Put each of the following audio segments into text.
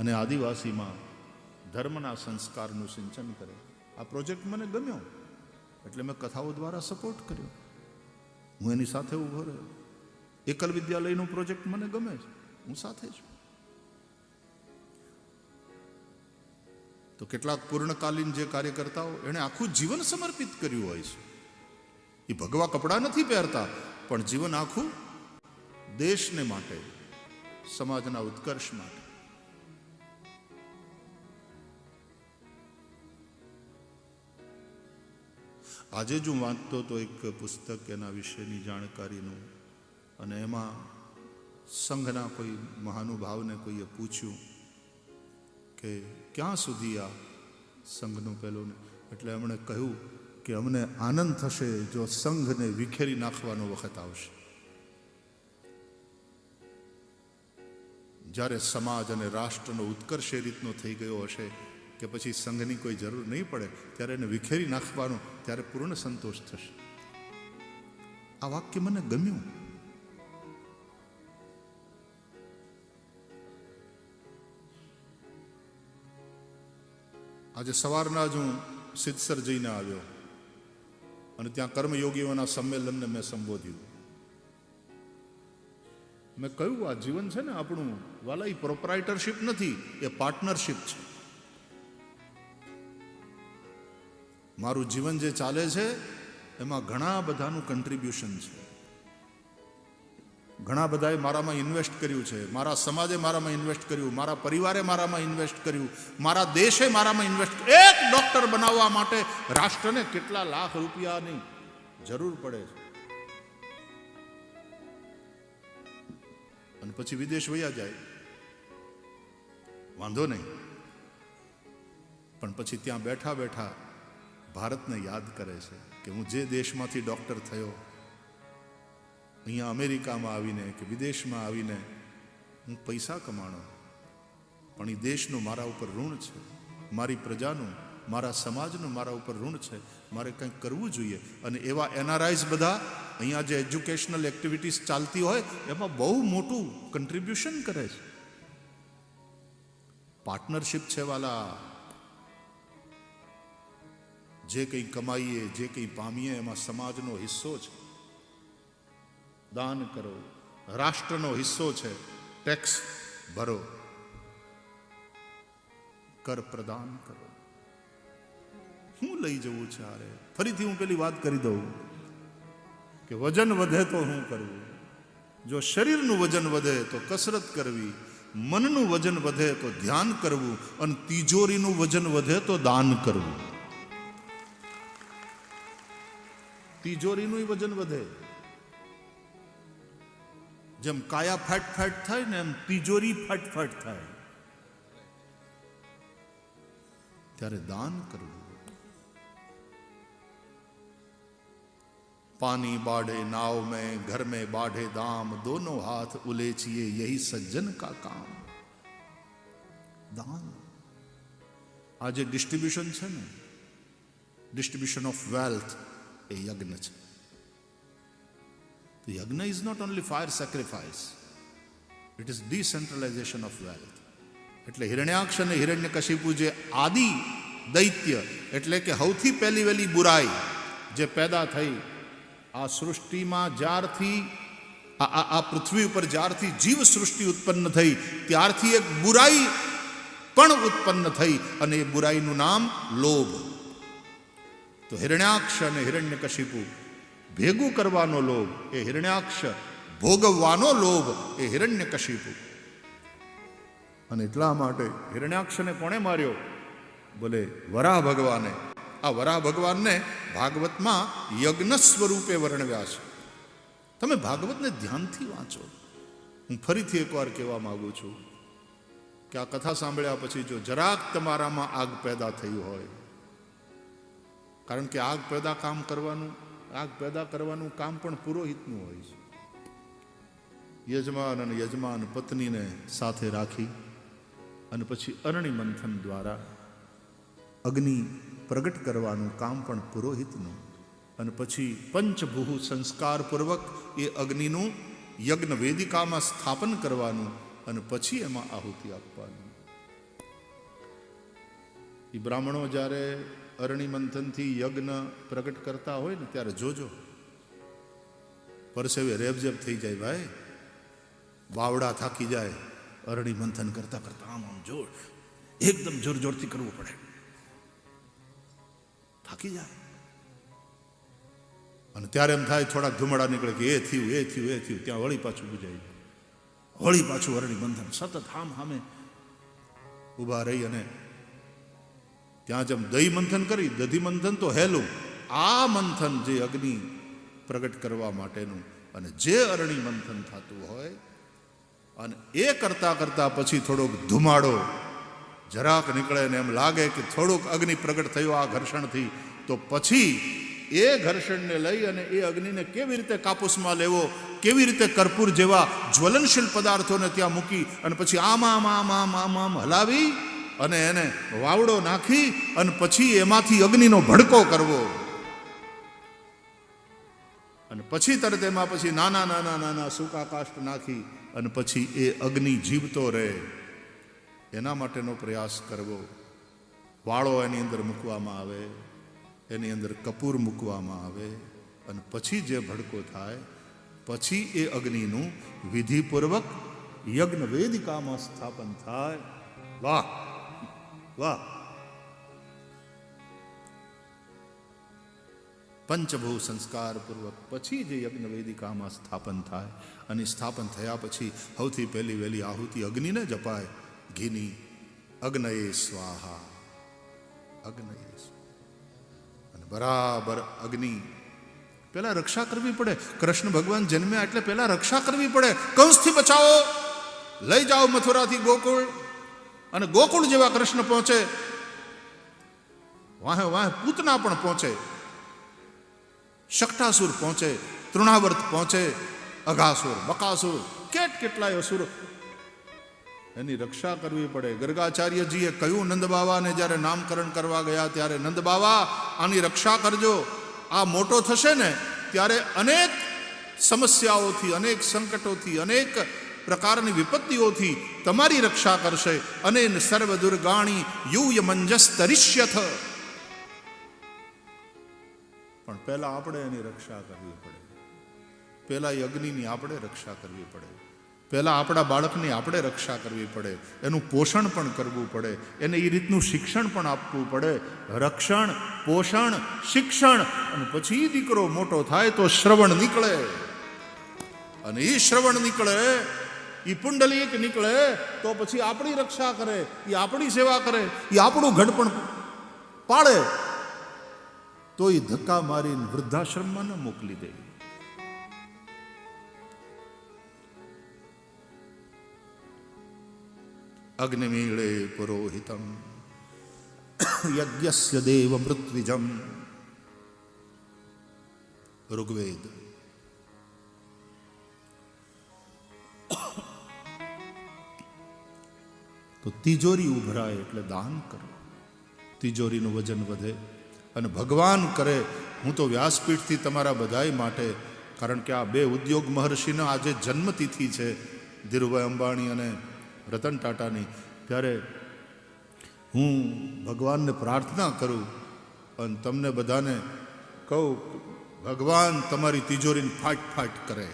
અને આદિવાસીમાં ધર્મના સંસ્કારનું સિંચન કરે. આ પ્રોજેક્ટ મને ગમ્યો, એટલે મેં કથાઓ દ્વારા સપોર્ટ કર્યો. હું એની સાથે ઊભો રહ્યો. એકલ વિદ્યાલયનો પ્રોજેક્ટ મને ગમે છે, હું સાથે છું. તો કેટલાક પૂર્ણકાલીન જે કાર્યકર્તાઓ એણે આખું જીવન સમર્પિત કર્યું હોય છે. એ ભગવા કપડાં નથી પહેરતા, પણ જીવન આખું દેશને માટે, સમાજના ઉત્કર્ષ માટે આજે જ હું વાંચતો તો એક પુસ્તક એના વિશેની જાણકારીનું. અને એમાં સંઘના કોઈ મહાનુભાવને કોઈએ પૂછ્યું કે ક્યાં સુધી આ સંઘનું પહેલું એટલે એમણે કહ્યું કે અમને આનંદ થશે જો સંઘને વિખેરી નાખવાનો વખત આવશે. જ્યારે સમાજ અને રાષ્ટ્રનો ઉત્કર્ષ એ રીતનો થઈ ગયો હશે કે પછી સંઘની કોઈ જરૂર નહીં પડે, ત્યારે એને વિખેરી નાખવાનો ત્યારે પૂર્ણ સંતોષ થશે. આ વાક્ય મને ગમ્યું. આજે સવારના જ હું સિદ્ધસર જઈને આવ્યો અને ત્યાં કર્મયોગીઓના સંમેલનને મેં સંબોધ્યું. મેં કહ્યું, આ જીવન છે ને આપણું, વાલા, એ પ્રોપરાઇટરશીપ નથી, એ પાર્ટનરશિપ છે. મારું જીવન જે ચાલે છે, એમાં ઘણા બધાનું કન્ટ્રીબ્યુશન છે. ઘણા બધાએ મારામાં ઇન્વેસ્ટ કર્યું છે. મારા સમાજે મારામાં ઇન્વેસ્ટ કર્યું. મારા પરિવારે મારામાં ઇન્વેસ્ટ કર્યું. મારા દેશે મારામાં ઇન્વેસ્ટ એક ડોક્ટર બનાવવા માટે રાષ્ટ્રને કેટલા લાખ રૂપિયાની જરૂર પડે છે. અને પછી વિદેશ વયા જાય. વાંધો નહીં. પણ પછી ત્યાં બેઠા બેઠા ભારતને યાદ કરે છે કે હું જે દેશમાંથી ડૉક્ટર થયો, અહીંયા અમેરિકામાં આવીને કે વિદેશમાં આવીને હું પૈસા કમાણો. પણ એ દેશનું મારા ઉપર ઋણ છે. મારી પ્રજાનું, મારા સમાજનું મારા ઉપર ઋણ છે. મારે કંઈક કરવું જોઈએ. અને એવા એનઆરઆઈઝ બધા અહીંયા જે એજ્યુકેશનલ એક્ટિવિટીઝ ચાલતી હોય, એમાં બહુ મોટું કન્ટ્રીબ્યુશન કરે છે. પાર્ટનરશિપ છે વાલા. જે કંઈ કમાઈએ, જે કંઈ પામીએ, એમાં સમાજનો હિસ્સો છે. દાન કરો, રાષ્ટ્રનો હિસ્સો છે. ટેક્સ ભરો. કર પ્રદાન કરો. હું લઈ જવું છે આરે ફરીથી હું પેલી વાત કરી દઉં કે વજન વધે તો હું કરવું જો શરીરનું વજન વધે તો કસરત કરવી. મનનું વજન વધે તો ધ્યાન કરવું. અને તિજોરીનું વજન વધે તો દાન કરવું. તિજોરીનું વજન વધે જેમ કાયા ફાટ ફાટ થાય ને એમ તિજોરી ફાટ ફાટ થાય ત્યારે દાન કરવું पानी बाढ़े नाव में घर में बाढ़े दाम दोनों हाथ उलेचिए यही सज्जन का काम દાન આ જે ડિસ્ટ્રીબ્યુશન છે ને ડિસ્ટ્રીબ્યુશન ઓફ વેલ્થ એ યજ્ઞ છે તો યજ્ઞ is not only fire sacrifice it is decentralization of wealth એટલે હિરણ્યાક્ષ અને હિરણ્યકશિપુ જે આદિ દૈત્ય એટલે કે સૌથી પહેલી વહેલી બુરાઈ જે પેદા થઈ, આ સૃષ્ટિમાં જ્યારથી આ આ પૃથ્વી ઉપર જ્યારથી જીવ સૃષ્ટિ ઉત્પન્ન થઈ, ત્યારથી એક બુરાઈ પણ ઉત્પન્ન થઈ અને એ બુરાઈનું નામ લોભ. તો હિરણ્યાક્ષ અને હિરણ્યકશિપુ ભેગું કરવાનો લોભ એ હિરણ્યાક્ષ ભોગવવાનો લોભ એ હિરણ્યકશિપુ. અને એટલા માટે હિરણ્યાક્ષને કોણે માર્યો? બોલે વરાહ ભગવાને. આ વરાહ ભગવાનને ભાગવતમાં યજ્ઞ સ્વરૂપે વર્ણવ્યા છે. તમે ભાગવતને ધ્યાનથી વાંચો. હું ફરીથી એકવાર કહેવા માંગુ છું કે આ કથા સાંભળ્યા પછી જો જરાક તમારામાં આગ પેદા થઈ હોય કારણ કે આગ પેદા કામ કરવાનું, આગ પેદા કરવાનું કામ પણ પુરોહિતનું હોય છે. યજમાન અને યજમાન પત્નીને સાથે રાખી અને પછી અરણી મંથન દ્વારા અગ્નિ પ્રગટ કરવાનું કામ પણ પુરોહિતનું અને પછી પંચભૂ સંસ્કારપૂર્વક એ અગ્નિનું યજ્ઞ વેદિકામાં સ્થાપન કરવાનું અને પછી એમાં આહુતિ આપવાની. એ બ્રાહ્મણો જ્યારે અરણી મંથનથી યજ્ઞ પ્રગટ કરતા હોય ને ત્યારે જોજો. પરસેવે રેબઝેબ થઈ જાય ભાઈ. બાવડા થાકી જાય. અરણી મંથન કરતા કરતા આમ આમ જોર. એકદમ જોર જોરથી કરવું પડે. થાકી જાય. અને ત્યારે એમ થાય થોડાક ધુમાડા નીકળે કે એ થયું એ થયું એ થયું. ત્યાં વળી પાછું બુજાય. વળી પાછું અરણી બંધન સતત હામ હામે ઊભા રહી અને ત્યાં જેમ દહીં મંથન કરી, દધી મંથન તો હેલું. આ મંથન જે અગ્નિ પ્રગટ કરવા માટેનું અને જે અરણી મંથન થતું હોય, અને એ કરતા કરતા પછી થોડોક ધુમાડો જરાક નીકળે ને એમ લાગે કે થોડુંક અગ્નિ પ્રગટ થયો આ ઘર્ષણથી, તો પછી એ ઘર્ષણને લઈ અને એ અગ્નિને કેવી રીતે કાપૂસમાં લેવો, કેવી રીતે કર્પૂર જેવા જ્વલનશીલ પદાર્થોને ત્યાં મૂકી અને પછી આમ આમ આમ આમ આમ આમ હલાવી અને એને વાવડો નાખી અને પછી એમાંથી અગ્નિનો ભડકો કરવો. અને પછી તરત એમાં પછી નાના નાના નાના સૂકા કાષ્ટ નાખી અને પછી એ અગ્નિ જીવતો રહે. એના માટેનો પ્રયાસ કરવો. વાળો એની અંદર મૂકવામાં આવે, એની અંદર કપૂર મૂકવામાં આવે અને પછી જે ભડકો થાય, પછી એ અગ્નિનું વિધિપૂર્વક યજ્ઞ વેદિકામાં સ્થાપન થાય. વાહ! વાહ પંચભૂ સંસ્કાર પૂર્વક પછી જે યજ્ઞ વેદિકામાં સ્થાપન થાય અને સ્થાપન થયા પછી સૌથી પહેલી વહેલી આહુતિ અગ્નિને જ અપાય ઘીની અગ્નયે સ્વાહા. અગ્નયે અને બરાબર અગ્નિ. પેલા રક્ષા કરવી પડે. કૃષ્ણ ભગવાન જન્મ્યા એટલે પેલા રક્ષા કરવી પડે. કંસથી બચાવો. લઈ જાઓ મથુરાથી ગોકુળ. અને ગોકુળ જેવા કૃષ્ણ પહોંચે. વાહે વાહે પૂતના પણ પહોંચે. શક્ટાસુર પહોંચે, તૃણાવર્ત પહોંચે, અઘાસુર, બકાસુર, કેટ કેટલાય અસુર એની રક્ષા કરવી પડે. ગર્ગાચાર્યજીએ કહ્યું, નંદ બાવાને જ્યારે નામકરણ કરવા ગયા ત્યારે, નંદ બાવા, આની રક્ષા કરજો. આ મોટો થશે ને, ત્યારે અનેક સમસ્યાઓથી, અનેક સંકટોથી, અનેક પ્રકારની વિપત્તિઓથી તમારી રક્ષા કરશે અને સર્વ દુર્ગાણી યુય મંજસ તરિષ્યથ પણ પહેલા આપણે એની રક્ષા કરવી પડે. પહેલા અગ્નિની આપણે રક્ષા કરવી પડે. પહેલા આપણા બાળકની આપણે રક્ષા કરવી પડે. એનું પોષણ પણ કરવું પડે. એને એ રીતનું શિક્ષણ પણ આપવું પડે. રક્ષણ, પોષણ, શિક્ષણ. અને પછી દીકરો મોટો થાય તો શ્રવણ નીકળે. અને એ શ્રવણ નીકળે એ પુંડલીક નીકળે તો પછી આપણી રક્ષા કરે એ આપણી સેવા કરે એ આપણું ઘડપણ પાડે તો એ ધક્કા મારીને વૃદ્ધાશ્રમમાં ન મોકલી દે. અગ્નિમીળે પુરોહિતમ યજ્ઞ દેવ મૃત્વિજમ ઋગ્વેદ તો તિજોરી ઉભરાય એટલે દાન કરો. તિજોરીનું વજન વધે અને ભગવાન કરે. હું તો વ્યાસપીઠથી તમારા બધાય માટે, કારણ કે આ બે ઉદ્યોગ મહર્ષિના આજે જન્મતિથિ છે, ધીરુભાઈ અંબાણી અને રતન ટાટાની. ત્યારે હું ભગવાનને પ્રાર્થના કરું અને તમને બધાને કહું, ભગવાન તમારી તિજોરીને ફાટ ફાટ કરે.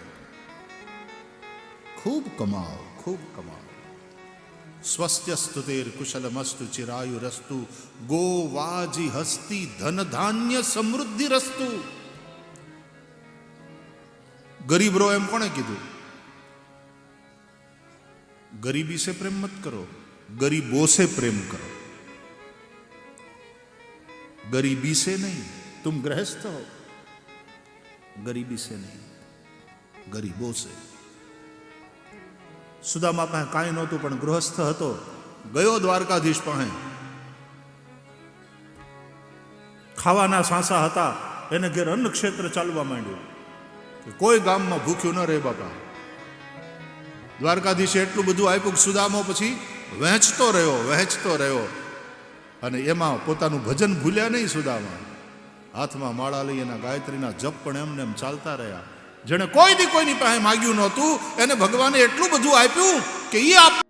ખૂબ કમાઓ ખૂબ કમાઓ. સ્વસ્થ્યસ્તુતેર્કુશલમસ્તુ ચિરાયુરસ્તુ, ગોવાજી હસ્તી ધન ધાન્ય સમૃદ્ધિરસ્તુ. ગરીબરો એમ કોણે કીધું? ગરીબી સે પ્રેમ મત કરો, ગરીબો સે પ્રેમ કરો. ગરીબી સે નહીં, તુમ ગ્રહસ્થ હો. ગરીબી સે નહીં, ગરીબો સે. સુદામા પાસે કાંઈ નહોતું, પણ ગૃહસ્થ હતો. ગયો દ્વારકાધીશ પાસે. ખાવાના સાંસા હતા, એને ઘેર અન્ન ક્ષેત્ર ચાલવા માંડ્યું. કે કોઈ ગામમાં ભૂખ્યું ન રહે બાપા. દ્વારકાધીશે એટલું બધું આપ્યું કે સુદામો પછી વહેંચતો રહ્યો વહેંચતો રહ્યો. અને એમાં પોતાનું ભજન ભૂલ્યા નહીં સુદામા. હાથમાં માળા લઈ એના ગાયત્રીના જપ પણ એમને એમ ચાલતા રહ્યા. જેણે કોઈ દી કોઈની પાસે માગ્યું નહોતું, એને ભગવાને એટલું બધું આપ્યું કે એ આપ